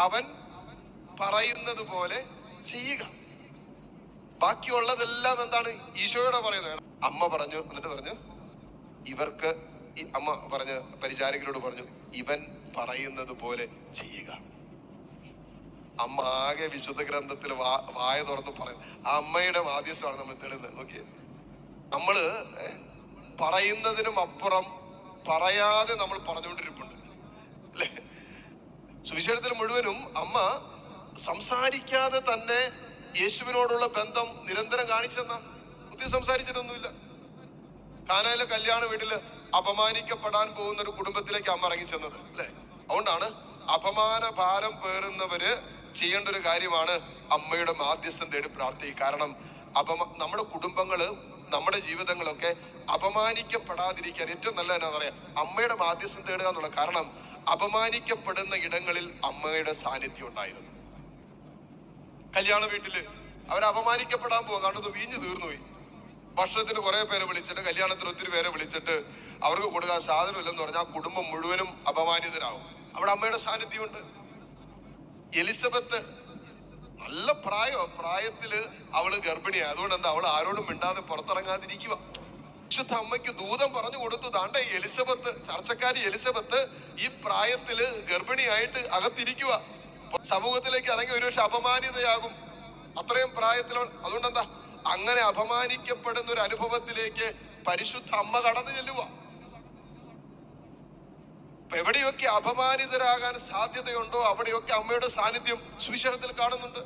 അവൻ പറയുന്നത് പോലെ ചെയ്യുക. ബാക്കിയുള്ളതെല്ലാം എന്താണ്? ഈശോയോടെ പറയുന്നത് അമ്മ പറഞ്ഞു എന്നിട്ട് പറഞ്ഞു ഇവർക്ക് ഈ അമ്മ പറഞ്ഞ പരിചാരകരോട് പറഞ്ഞു ഇവൻ പറയുന്നത് പോലെ ചെയ്യുക. അമ്മ ആകെ വിശുദ്ധ ഗ്രന്ഥത്തിൽ വായ തുറന്ന് പറയുന്നത് ആ അമ്മയുടെ മാധ്യസ്ഥമാണ് നമ്മൾ തെളിയുന്നത്. നോക്കിയേ. നമ്മൾ പറയുന്നതിനും അപ്പുറം പറയാതെ നമ്മൾ പറഞ്ഞുകൊണ്ടിരിപ്പുണ്ട്. സുവിശേഷത്തിൽ മുഴുവനും അമ്മ സംസാരിക്കാതെ തന്നെ യേശുവിനോടുള്ള ബന്ധം നിരന്തരം കാണിച്ചെന്ന. ഒത്തിരി സംസാരിച്ചിട്ടൊന്നുമില്ല. കാനയിലെ കല്യാണ വീട്ടിൽ അപമാനിക്കപ്പെടാൻ പോകുന്ന ഒരു കുടുംബത്തിലേക്ക് അമ്മ ഇറങ്ങിച്ചെന്നത് അല്ലെ? അതുകൊണ്ടാണ് അപമാന ഭാരം പേറുന്നവര് ചെയ്യേണ്ട ഒരു കാര്യമാണ് അമ്മയുടെ മാധ്യസ്ഥം തേടി പ്രാർത്ഥിക്കുക. കാരണം അപമ നമ്മുടെ കുടുംബങ്ങൾ നമ്മുടെ ജീവിതങ്ങളൊക്കെ അപമാനിക്കപ്പെടാതിരിക്കാൻ ഏറ്റവും നല്ല എന്നാ പറയാ അമ്മയുടെ മാധ്യസ്ഥം തേടുക എന്നുള്ള കാരണം അപമാനിക്കപ്പെടുന്ന ഇടങ്ങളിൽ അമ്മയുടെ സാന്നിധ്യം ഉണ്ടായിരുന്നു. കല്യാണ വീട്ടിൽ അവർ അപമാനിക്കപ്പെടാൻ പോകും കാരണം വീഞ്ഞു തീർന്നുപോയി ഭക്ഷണത്തിന് കുറെ പേരെ വിളിച്ചിട്ട് കല്യാണത്തിന് ഒത്തിരി പേരെ വിളിച്ചിട്ട് അവർക്ക് കൊടുക്കാൻ സാധനമില്ലെന്ന് പറഞ്ഞാൽ ആ കുടുംബം മുഴുവനും അപമാനിതരാകും. അവിടെ അമ്മയുടെ സാന്നിധ്യമുണ്ട്. എലിസബത്ത് നല്ല പ്രായോ പ്രായത്തിൽ അവൾ ഗർഭിണിയായി അതുകൊണ്ട് എന്താ അവൾ ആരോടും മിണ്ടാതെ പുറത്തിറങ്ങാതിരിക്കുക വിശുദ്ധ അമ്മയ്ക്ക് ദൂതം പറഞ്ഞു കൊടുത്തു. താണ്ട എലിസബത്ത് ചർച്ചക്കാരി എലിസബത്ത് ഈ പ്രായത്തിൽ ഗർഭിണിയായിട്ട് അകത്തിരിക്കുക സമൂഹത്തിലേക്ക് ഇറങ്ങി ഒരുപക്ഷെ അപമാനിതയാകും. അത്രയും പ്രായത്തിൽ അതുകൊണ്ട് എന്താ അങ്ങനെ അപമാനിക്കപ്പെടുന്ന ഒരു അനുഭവത്തിലേക്ക് പരിശുദ്ധ അമ്മ കടന്നു അപ്പൊ എവിടെയൊക്കെ അപമാനിതരാകാൻ സാധ്യതയുണ്ടോ അവിടെയൊക്കെ അമ്മയുടെ സാന്നിധ്യം സുവിശേഷത്തിൽ കാണുന്നുണ്ട്.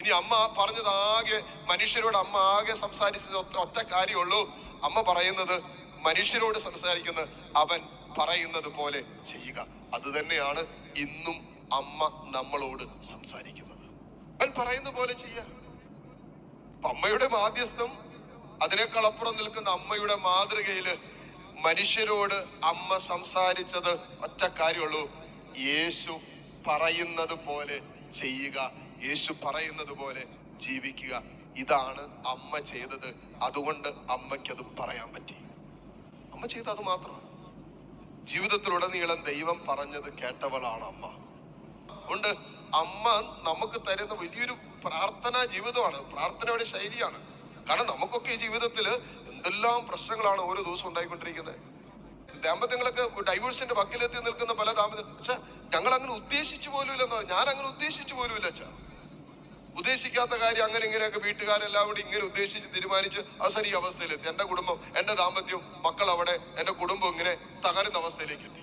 ഇനി അമ്മ പറഞ്ഞത് ആകെ മനുഷ്യരോട് അമ്മ ആകെ സംസാരിച്ചത് ഒത്ര ഒറ്റ കാര്യമുള്ളൂ. അമ്മ പറയുന്നത് മനുഷ്യരോട് സംസാരിക്കുന്ന അവൻ പറയുന്നത് പോലെ ചെയ്യുക. അത് തന്നെയാണ് ഇന്നും അമ്മ നമ്മളോട് സംസാരിക്കുന്നത്. അവൻ പറയുന്ന പോലെ ചെയ്യുക. അമ്മയുടെ മാധ്യസ്ഥം അതിനേക്കാൾ അപ്പുറം നിൽക്കുന്ന അമ്മയുടെ മാതൃകയിൽ മനുഷ്യരോട് അമ്മ സംസാരിച്ചത് ഒറ്റ കാര്യമുള്ളൂ. യേശു പറയുന്നത് പോലെ ചെയ്യുക. യേശു പറയുന്നത് പോലെ ജീവിക്കുക. ഇതാണ് അമ്മ ചെയ്തത്. അതുകൊണ്ട് അമ്മയ്ക്കത് പറയാൻ പറ്റി. അമ്മ ചെയ്ത അത് മാത്രമാണ് ജീവിതത്തിലുടനീളം ദൈവം പറഞ്ഞത് കേട്ടവളാണ് അമ്മ. ഉണ്ട് അമ്മ നമുക്ക് തരുന്ന വലിയൊരു പ്രാർത്ഥനാ ജീവിതമാണ്. പ്രാർത്ഥനയുടെ ശൈലിയാണ്. കാരണം നമുക്കൊക്കെ ഈ ജീവിതത്തിൽ എന്തെല്ലാം പ്രശ്നങ്ങളാണ് ഓരോ ദിവസം ഉണ്ടായിക്കൊണ്ടിരിക്കുന്നത്. ദാമ്പത്യങ്ങളൊക്കെ ഡൈവേഴ്സിന്റെ വക്കിലെത്തി നിൽക്കുന്ന പല ദാമ്പത്യം പക്ഷെ ഞങ്ങൾ അങ്ങനെ ഉദ്ദേശിച്ചു പോലും ഇല്ലെന്ന് പറഞ്ഞു. ഞാൻ അങ്ങനെ ഉദ്ദേശിച്ചു പോലും ഇല്ല അച്ഛാ ഉദ്ദേശിക്കാത്ത കാര്യം അങ്ങനെ ഇങ്ങനെയൊക്കെ വീട്ടുകാരെല്ലാം കൂടി ഇങ്ങനെ ഉദ്ദേശിച്ച് തീരുമാനിച്ച് അവസാനം ഈ അവസ്ഥയിലെത്തി. എന്റെ കുടുംബം എന്റെ ദാമ്പത്യം മക്കൾ അവിടെ എന്റെ കുടുംബം ഇങ്ങനെ തകരുന്ന അവസ്ഥയിലേക്ക് എത്തി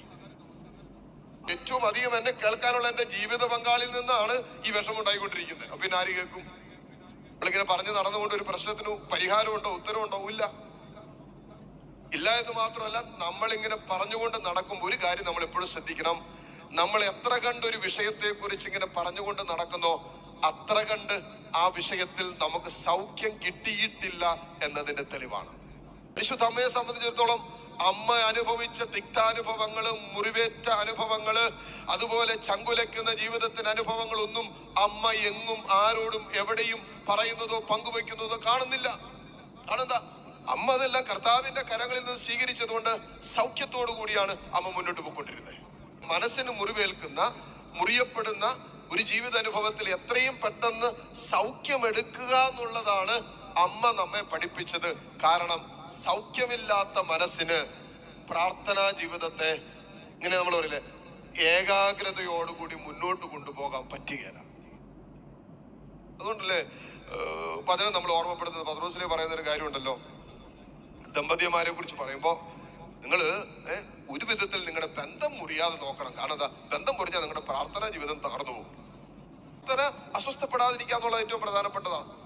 ഏറ്റവും അധികം എന്നെ കേൾക്കാനുള്ള എന്റെ ജീവിത പങ്കാളിയിൽ നിന്നാണ് ഈ വിഷമം ഉണ്ടായിക്കൊണ്ടിരിക്കുന്നത്. പിന്നെ ആര് കേൾക്കും നമ്മളിങ്ങനെ പറഞ്ഞു നടന്നുകൊണ്ട് ഒരു പ്രശ്നത്തിന് പരിഹാരമുണ്ടോ ഉത്തരവുണ്ടോ ഇല്ല. ഇല്ല എന്ന് മാത്രമല്ല നമ്മളിങ്ങനെ പറഞ്ഞുകൊണ്ട് നടക്കുമ്പോൾ ഒരു കാര്യം നമ്മൾ എപ്പോഴും ശ്രദ്ധിക്കണം. നമ്മൾ എത്ര കണ്ട് ഒരു വിഷയത്തെ കുറിച്ച് ഇങ്ങനെ പറഞ്ഞുകൊണ്ട് നടക്കുന്നോ അത്ര കണ്ട് ആ വിഷയത്തിൽ നമുക്ക് സൗഖ്യം കിട്ടിയിട്ടില്ല എന്നതിന്റെ തെളിവാണ്. പരിശുദ്ധ അമ്മയെ സംബന്ധിച്ചിടത്തോളം അമ്മ അനുഭവിച്ച തിക്താനുഭവങ്ങൾ മുറിവേറ്റ അനുഭവങ്ങൾ അതുപോലെ ചങ്കുലയ്ക്കുന്ന ജീവിതത്തിന്റെ അനുഭവങ്ങളൊന്നും അമ്മ എങ്ങും ആരോടും എവിടെയും പറയുന്നതോ പങ്കുവെക്കുന്നതോ കാണുന്നില്ല. കാണുന്ന അമ്മ അതെല്ലാം കർത്താവിന്റെ കരങ്ങളിൽ നിന്ന് സ്വീകരിച്ചതുകൊണ്ട് സൗഖ്യത്തോടു കൂടിയാണ് അമ്മ മുന്നോട്ട് പോയിക്കൊണ്ടിരുന്നത്. മനസ്സിന് മുറിവേൽക്കുന്ന മുറിയപ്പെടുന്ന ഒരു ജീവിതാനുഭവത്തിൽ എത്രയും പെട്ടെന്ന് സൗഖ്യമെടുക്കുക എന്നുള്ളതാണ് അമ്മ നമ്മെ പഠിപ്പിച്ചത്. കാരണം സൗഖ്യമില്ലാത്ത മനസ്സിന് പ്രാർത്ഥനാ ജീവിതത്തെ ഇങ്ങനെ നമ്മൾ പറയില്ലേ ഏകാഗ്രതയോടുകൂടി മുന്നോട്ട് കൊണ്ടുപോകാൻ പറ്റുകയില്ല. അതുകൊണ്ടല്ലേ വചനം നമ്മൾ ഓർമ്മപ്പെടുത്തുന്നത്. പത്രോസിലെ പറയുന്ന ഒരു കാര്യമുണ്ടല്ലോ. ദമ്പതിമാരെ കുറിച്ച് പറയുമ്പോൾ നിങ്ങൾ ഒരു വിധത്തിൽ നിങ്ങളുടെ ബന്ധം മുറിയാതെ നോക്കണം. കാരണം എന്താ? ബന്ധം മുറിഞ്ഞാൽ നിങ്ങളുടെ പ്രാർത്ഥനാ ജീവിതം തകർന്നു പോകും. പ്രാർത്ഥന അസ്വസ്ഥപ്പെടാതിരിക്കുക എന്നുള്ളത് ഏറ്റവും പ്രധാനപ്പെട്ടതാണ്.